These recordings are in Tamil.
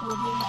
我觉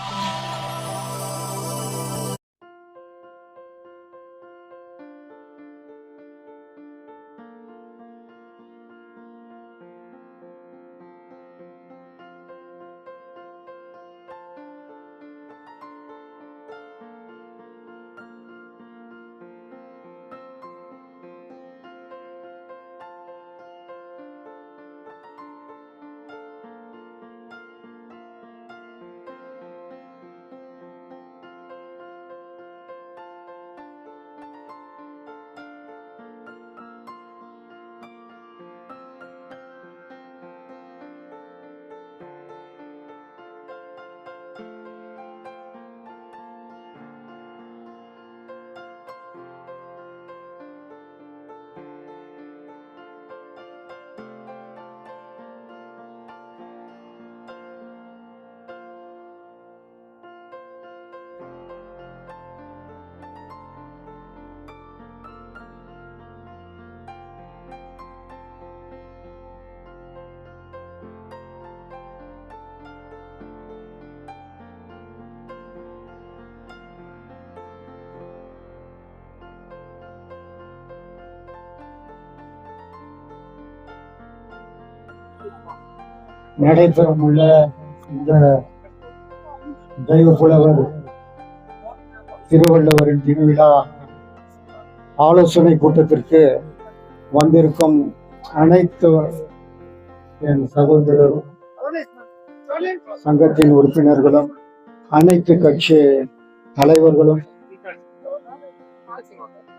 நடைபெறும் உள்ள இந்த தெய்வ புலவர் திருவள்ளுவரின் திருவிழா ஆலோசனை கூட்டத்திற்கு வந்திருக்கும் அனைத்து என் சகோதரரும் சங்கத்தின் உறுப்பினர்களும் அனைத்து கட்சி தலைவர்களும்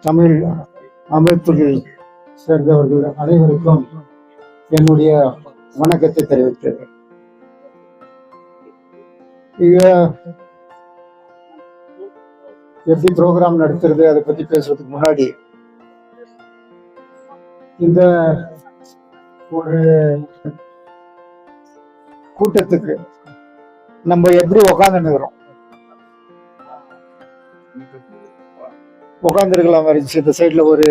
தமிழ் அமைப்புகள் சேர்ந்தவர்கள் அனைவருக்கும் என்னுடைய வணக்கத்தை தெரிவித்தது எப்படி ப்ரோக்ராம் நடத்துறது அதை பத்தி பேசுறதுக்கு முன்னாடி இந்த ஒரு கூட்டத்துக்கு நம்ம எப்படி உக்காந்துருக்கிறோம் உட்காந்துருக்கலாம் இருந்துச்சு இந்த சைட்ல ஒரு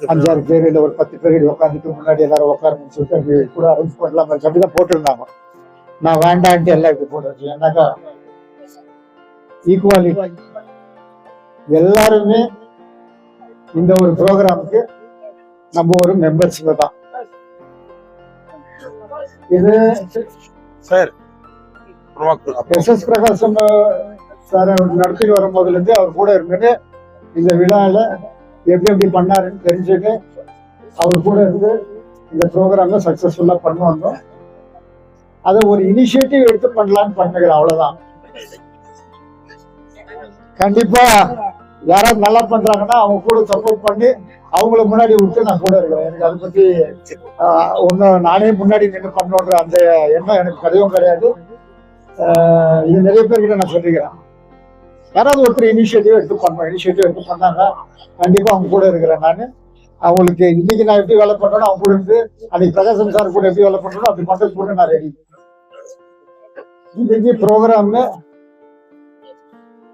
அஞ்சாறு பேர் இல்ல ஒரு பத்து பேர் உட்காந்துட்டு முன்னாடி எல்லாரும் உட்காருன்னு சொல்லிட்டு கூட அரேஞ்ச் பண்ணலாம் மாதிரி அப்படிதான் போட்டிருந்தாங்க. நான் வேண்டான்ட்டு எல்லாம் இப்படி போட்டுருச்சு. ஏன்னாக்கா ஈக்குவாலிட்டி எல்லாருமே இந்த ஒரு ப்ரோக்ராமுக்கு நம்ம ஒரு மெம்பர்ஸுங்க தான். இது sir S S Prakasam sir நடத்திட்டு வரும் போதுல இருந்து அவர் கூட இருந்துட்டு இந்த விழால எப்படி எப்படி பண்ணாருன்னு தெரிஞ்சுட்டு அவர் கூட இருந்து இந்த ப்ரோக்ராம சக்சஸ்ஃபுல்லா பண்ணுவோம் அதை ஒரு இனிஷியேட்டிவ் எடுத்து பண்ணலாம்னு பண்ணுகிறேன் அவ்வளவுதான். கண்டிப்பா யாராவது நல்லா பண்றாங்கன்னா அவங்க கூட சப்போர்ட் பண்ணி அவங்கள முன்னாடி விட்டு நான் கூட இருக்கிறேன். எனக்கு அதை பத்தி ஆஹ், நானே முன்னாடி நின்று பண்ணோன்ற அந்த எண்ணம் எனக்கு கதையும் கிடையாது. ஆஹ், இது நிறைய பேர்கிட்ட நான் சொல்லிக்கிறேன். யாராவது ஒருத்தர் இனிஷியேட்டிவ் எடுத்து பண்ணோம் இனிஷியேட்டிவ் எடுத்து பண்ணாங்க கண்டிப்பா அவங்க கூட இருக்கிறேன் நான். அவங்களுக்கு இன்னைக்கு நான் எப்படி வேலை பண்றேனோ அவங்க கூட இருந்து அன்னைக்கு பிரகாசம் சார் கூட எப்படி வேலை பண்றேனோ அப்படி பண்றது கூட நான் ரெடி இன்னைக்கு ப்ரோக்ராம்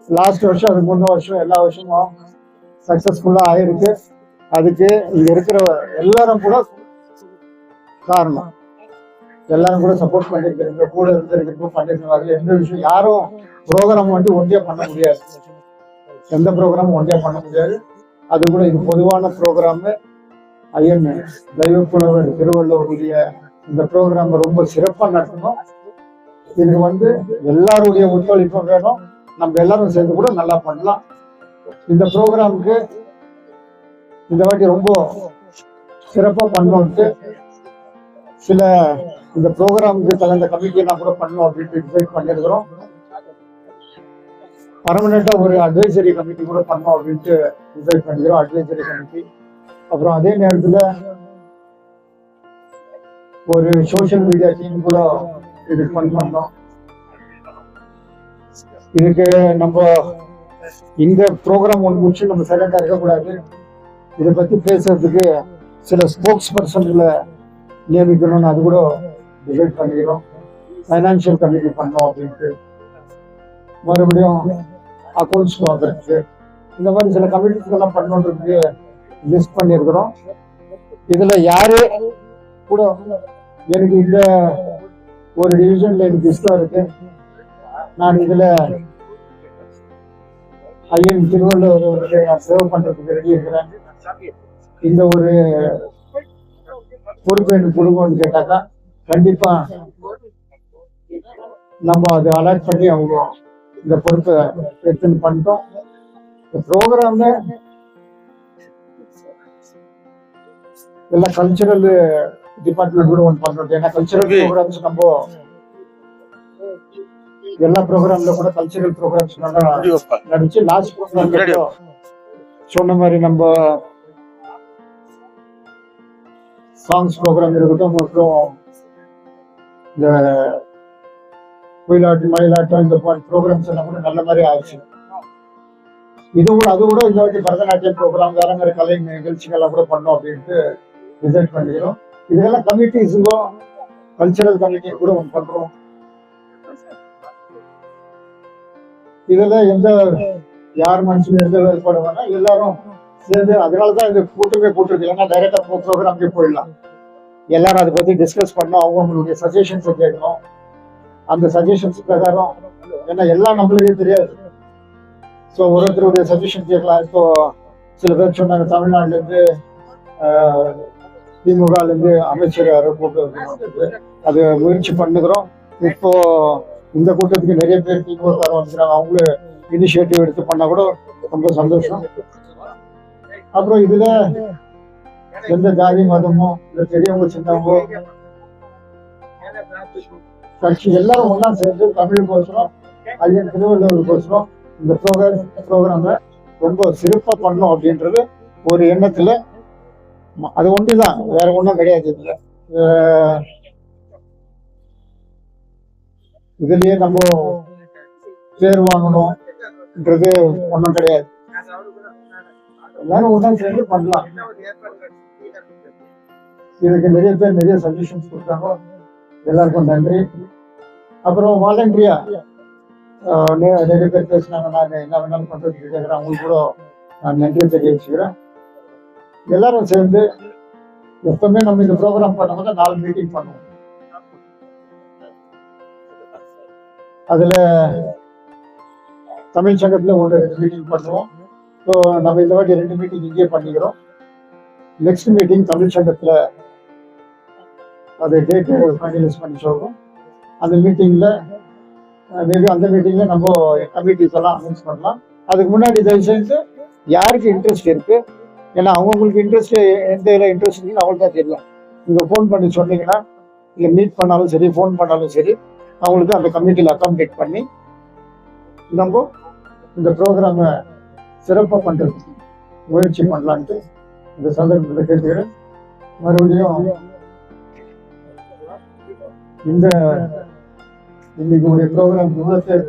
லாஸ்ட் வருஷம் அதுக்கு மூணு வருஷம் எல்லா வருஷமும் சக்சஸ்ஃபுல்லா ஆயிருக்கு. அதுக்கு இங்க இருக்கிற எல்லாரும் கூட காரணம். எல்லாரும் கூட சப்போர்ட் பண்ணிருக்கிறீங்க கூட இருந்திருக்கிறப்ப பண்ணிருக்காங்க எந்த விஷயம் யாரும் ப்ரோக்ராம் வந்து ஒன்றியா பண்ண முடியாது. எந்த ப்ரோக்ராமும் ஒன்றியா பண்ண முடியாது. அது கூட இது பொதுவான ப்ரோக்ராமு ஐயன் தெய்வ புலவர் திருவள்ளுவருடைய இந்த ப்ரோக்ராம் ரொம்ப சிறப்பாக நடத்தணும். இதுக்கு வந்து எல்லாருடைய ஒத்துழைப்பும் வேணும். நம்ம எல்லாரும் சேர்ந்து கூட நல்லா பண்ணலாம். இந்த ப்ரோக்ராமுக்கு இந்த வாட்டி ரொம்ப சிறப்பாக பண்ணோம்ட்டு சில இந்த ப்ரோக்ராமுக்கு தகுந்த கமிட்டி எல்லாம் கூட பண்ணணும் அப்படின்ட்டு டிசைட் பண்ணியிருக்கிறோம். பர்மனண்டா ஒரு அட்வைசரி கமிட்டி கூட பண்ணோம் அப்படின்ட்டு டிசைட் பண்ணிக்கிறோம் அட்வைசரி கமிட்டி அப்புறம் அதே நேரத்தில் ஒரு சோஷியல் மீடியா டீம் கூட இதுக்கு பண்ணோம். இதுக்கு நம்ம இந்த ப்ரோக்ராம் ஒன்று முடிச்சு நம்ம சைலண்டா இருக்கக்கூடாது. இதை பற்றி பேசுறதுக்கு சில ஸ்போக்ஸ் பர்சன்களை நியமிக்கணும்னு அது கூட டிசைட் பண்ணிக்கிறோம் ஃபைனான்சியல் கமிட்டி பண்ணோம் அப்படின்ட்டு மறுபடியும் அக்கௌண்ட்ஸ் பார்க்கறதுக்கு இந்த மாதிரி சில கமிட்டிஸ்கெல்லாம் பண்ணணுன்றதுக்கு லிஸ்ட் பண்ணியிருக்கிறோம். இதில் யாரு கூட எனக்கு இந்த ஒரு டிவிஷனில் எனக்கு இஷ்டம் இருக்கு. நான் இதில் ஐயன் திருவள்ளுவர் சேவ் பண்ணுறதுக்கு ரெடி இருக்கிறேன். இந்த ஒரு பொறுப்பு எனக்கு கொடுக்கணும்னு கேட்டாக்கா கண்டிப்பா. நம்ம அதை அலர்ட் பண்ணி அவங்க இந்த பொறுப்பை எடுத்துன்னு பண்ணிட்டோம். இந்த ப்ரோக்ராம்ல எல்லாம் கல்ச்சுரல் டிபார்ட்மெண்ட் கூட ஒன்று பண்றோம் ஏன்னா கல்ச்சுரல் ப்ரோக்ராம்ஸ் நம்ம எல்லா ப்ரோக்ராம்ல கூட கல்ச்சுரல் ப்ரோக்ராம்ஸ் நல்லா நடிச்சு லாஸ்ட் ப்ரோக்ராம் சொன்ன மாதிரி நம்ம சாங்ஸ் ப்ரோக்ராம் இருக்கட்டும் அப்புறம் இந்த ஒயிலாட்டம் மயிலாட்டம் இந்த மாதிரி ப்ரோக்ராம்ஸ் எல்லாம் கூட நல்ல மாதிரி ஆச்சு இது கூட அது கூட இந்த வாட்டி பரதநாட்டியம் ப்ரோக்ராம் வேறங்கிற கலை நிகழ்ச்சிகள்லாம் கூட பண்ணோம் அப்படின்ட்டு டிசைட் பண்ணிக்கிறோம். இதெல்லாம் கமிட்டிஸுக்கும் கல்ச்சரல் கமிட்டி கூட ஒன்று பண்றோம். இதெல்லாம் எந்த யார் மனுஷன் எந்த வேறுபாடு வேணா எல்லாரும் சேர்ந்து அதனாலதான் இந்த கூட்டமே போட்டிருக்கு. ஏன்னா டைரக்டா ப்ரோக்ராம்க்கே போயிடலாம். எல்லாரும் அதை பத்தி டிஸ்கஸ் பண்ணோம். அவங்களுடைய சஜஷன்ஸை கேட்கணும் அந்த சஜஷன்ஸ் பிரகாரம் ஏன்னா எல்லாம் நம்மளுக்கே தெரியாது. ஸோ ஒருத்தருடைய சஜஷன் கேட்கலாம். இப்போ சில பேர் சொன்னாங்க தமிழ்நாட்டுல திமுகலேருந்து அமைச்சர் யாரோ கூட்டு அது முயற்சி பண்ணுகிறோம். இப்போ இந்த கூட்டத்துக்கு நிறைய பேர் திமுக வந்துக்கிறாங்க. அவங்களே இனிஷியேட்டிவ் எடுத்து பண்ணால் கூட ரொம்ப சந்தோஷம். அப்புறம் இதில் எந்த ஜாதி மதமோ இல்ல பெரியவங்க சின்னவங்க கட்சி எல்லாரும் ஒண்ணா சேர்ந்து தமிழுக்கோசரம் ஐயன் திருவள்ளுவருக்கோசரம் இந்த ப்ரோக்ராம் ரொம்ப சிறப்பா பண்ணோம் அப்படின்றது ஒரு எண்ணத்துல அது ஒன்றுதான் வேற ஒண்ணும் கிடையாது இதுல. இதுலயே நம்ம பேர் வாங்கணும்ன்றது ஒண்ணும் கிடையாது. எல்லாரும் ஒண்ணா சேர்ந்து பண்ணலாம். இதுக்கு நிறைய பேர் நிறைய சஜஷன்ஸ் கொடுத்தாங்க. எல்லாருக்கும் நன்றி. அப்புறம் வாலண்டரியா நிறைய பேர் பேசினாங்க. நான் என்ன வேணாலும் பண்றதுக்கு கேட்குறேன் அவங்களுக்கு கூட நான் நன்றி தெரிவிச்சுக்கிறேன். எல்லாரும் சேர்ந்து எப்பவுமே நம்ம இந்த ப்ரோக்ராம் பண்ணும்போது நாலு மீட்டிங் பண்ணுவோம். அதுல தமிழ் சங்கத்துல ஒரு ரெண்டு மீட்டிங் பண்ணுவோம். ஸோ நம்ம இந்த வாட்டி ரெண்டு மீட்டிங் இங்கேயே பண்ணிக்கிறோம். நெக்ஸ்ட் மீட்டிங் தமிழ் சங்கத்துல அது டேட் ஃபைனலைஸ் பண்ணி சொல்கிறோம் அந்த மீட்டிங்கில் மேபி அந்த மீட்டிங்கில் நம்ம கமிட்டிஸ் எல்லாம் அனௌன்ஸ் பண்ணலாம். அதுக்கு முன்னாடி தயவு செஞ்சு யாருக்கு இன்ட்ரெஸ்ட் இருக்குது ஏன்னா அவங்கவுங்களுக்கு இன்ட்ரெஸ்ட் எந்த இதில் இன்ட்ரெஸ்ட் இருக்குன்னு அவங்களுக்கு தான் தெரியல நீங்கள் ஃபோன் பண்ணி சொன்னீங்கன்னா இல்லை மீட் பண்ணாலும் சரி ஃபோன் பண்ணாலும் சரி அவங்களுக்கு அந்த கமிட்டியில் அக்காமடேட் பண்ணி நம்ம இந்த ப்ரோக்ராமை சிறப்பாக பண்ணுறதுக்கு முயற்சி பண்ணலான்ட்டு இந்த சந்தர்ப்பத்தில் கேட்டுக்கிறேன். மறுபடியும் இந்த இன்னைக்கு ஒரு ப்ரோக்ராம் இவ்வளோ பேர்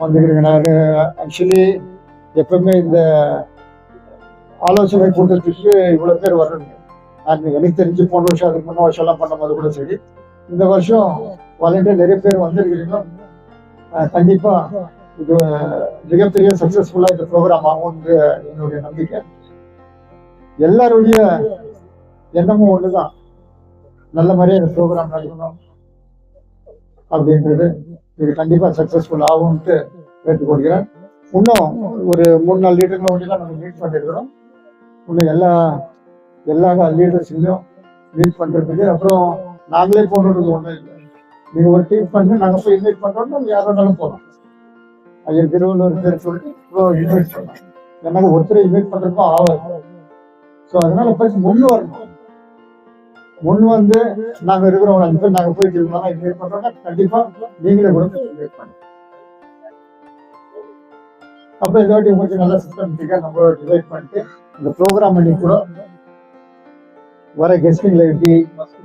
வந்துக்கிறீங்க நான் ஆக்சுவலி எப்பவுமே இந்த ஆலோசனை கூட்டத்துக்கு இவ்வளோ பேர் வரணும். நான் எனக்கு தெரிஞ்சு போன வருஷம் அதுக்கு முன்ன வருஷம் எல்லாம் பண்ணும்போது கூட சரி. இந்த வருஷம் வாலண்டியர் நிறைய பேர் வந்திருக்கிறீங்க. அஹ் கண்டிப்பா இது மிகப்பெரிய சக்சஸ்ஃபுல்லா இந்த ப்ரோக்ராம் ஆகும்ன்ற என்னுடைய நம்பிக்கை. எல்லாருடைய எண்ணமும் ஒண்ணுதான். நல்ல மாதிரியே இந்த ப்ரோக்ராம் நடக்கணும் அப்படின்றது இது கண்டிப்பா சக்சஸ்ஃபுல் ஆகும்ட்டு கேட்டுக்கொள்கிறேன். இன்னும் ஒரு மூணு நாலு லீடர்கள் ஒன்றிலாம் தான் நம்ம மீட் பண்ணிருக்கிறோம் இன்னும் எல்லா எல்லா லீடர்ஸ்லையும் மீட் பண்றதுக்கு அப்புறம் நாங்களே போடுறது ஒன்றும் இல்லை. நீங்க ஒரு டீம் பண்ணி நாங்க போய் இன்வைட் பண்றோம்னா யார் வேணாலும் போகலாம் ஐயர் திருவள்ளுவர் பேர் சொல்லிட்டு இன்வைட் பண்ணலாம். எனக்கு ஒருத்தரை இன்வைட் பண்றதுக்கும் ஆகாது. ஸோ அதனால போய் முன்னு வரணும். முன் வந்து நாங்க இருக்கிறோம் அஞ்சு பேர் நாங்க போயிட்டு இருக்கோம் இன்வைட் பண்றோம்னா கண்டிப்பா நீங்களே கூட அப்ப இந்த வாட்டி உங்களுக்கு நல்ல சிஸ்டமேட்டிக்கா நம்ம டிவைட் பண்ணிட்டு இந்த ப்ரோக்ராம் பண்ணி கூட வர கெஸ்டிங்ல எப்படி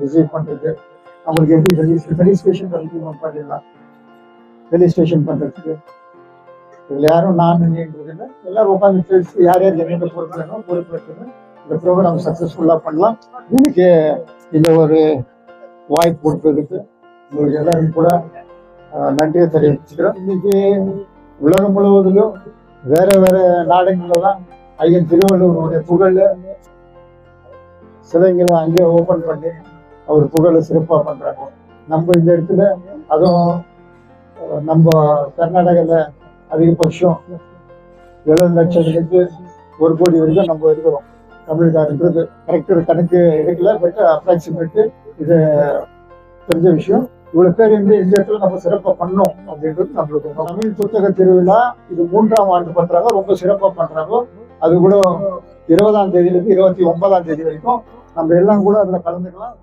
ரிசீவ் பண்றது அவங்களுக்கு எப்படி ரெஜிஸ்ட்ரேஷன் பண்ணிடலாம் ரெஜிஸ்ட்ரேஷன் பண்றதுக்கு. இதுல யாரும் நான் இல்லை. எல்லாரும் உட்காந்து பேசி யார் யார் என்னென்ன பொறுப்பு வேணும் பொறுப்பு இந்த ப்ரோக்ராம் சக்சஸ்ஃபுல்லா பண்ணலாம். இன்னைக்கு இந்த ஒரு வாய்ப்பு கொடுத்ததுக்கு உங்களுக்கு எல்லாரும் கூட நன்றியை தெரிவிச்சுக்கிறோம். இன்னைக்கு உலகம் முழுவதிலும் வேற வேற நாடுகளெல்லாம் ஐயன் திருவள்ளுவருடைய புகழ் சிலைங்களை அங்கேயே ஓபன் பண்ணி அவர் புகழை சிறப்பாக பண்றாங்க. நம்ம இந்த இடத்துல அதுவும் நம்ம கர்நாடகாவில் அதிகபட்சம் எழுபது லட்சத்துக்கு ஒரு கோடி வரைக்கும் நம்ம இருக்கிறோம். தமிழ்காரன்றது கரெக்ட் கணக்கு எடுக்கல பட் அப்ராக்சிமேட்டு இது தெரிஞ்ச விஷயம். இவ்வளவு பேர் இருந்து இந்த இடத்துல நம்ம சிறப்பா பண்ணோம் அப்படின்றது நம்மளுக்கு தமிழ் புத்தக திருவிழா இது மூன்றாம் ஆண்டு பண்றாங்க ரொம்ப சிறப்பா பண்றாங்க. அது கூட இருபதாம் தேதியிலிருந்து இருபத்தி ஒன்பதாம் தேதி வரைக்கும் நம்ம எல்லாம் கூட அதுல கலந்துக்கலாம்.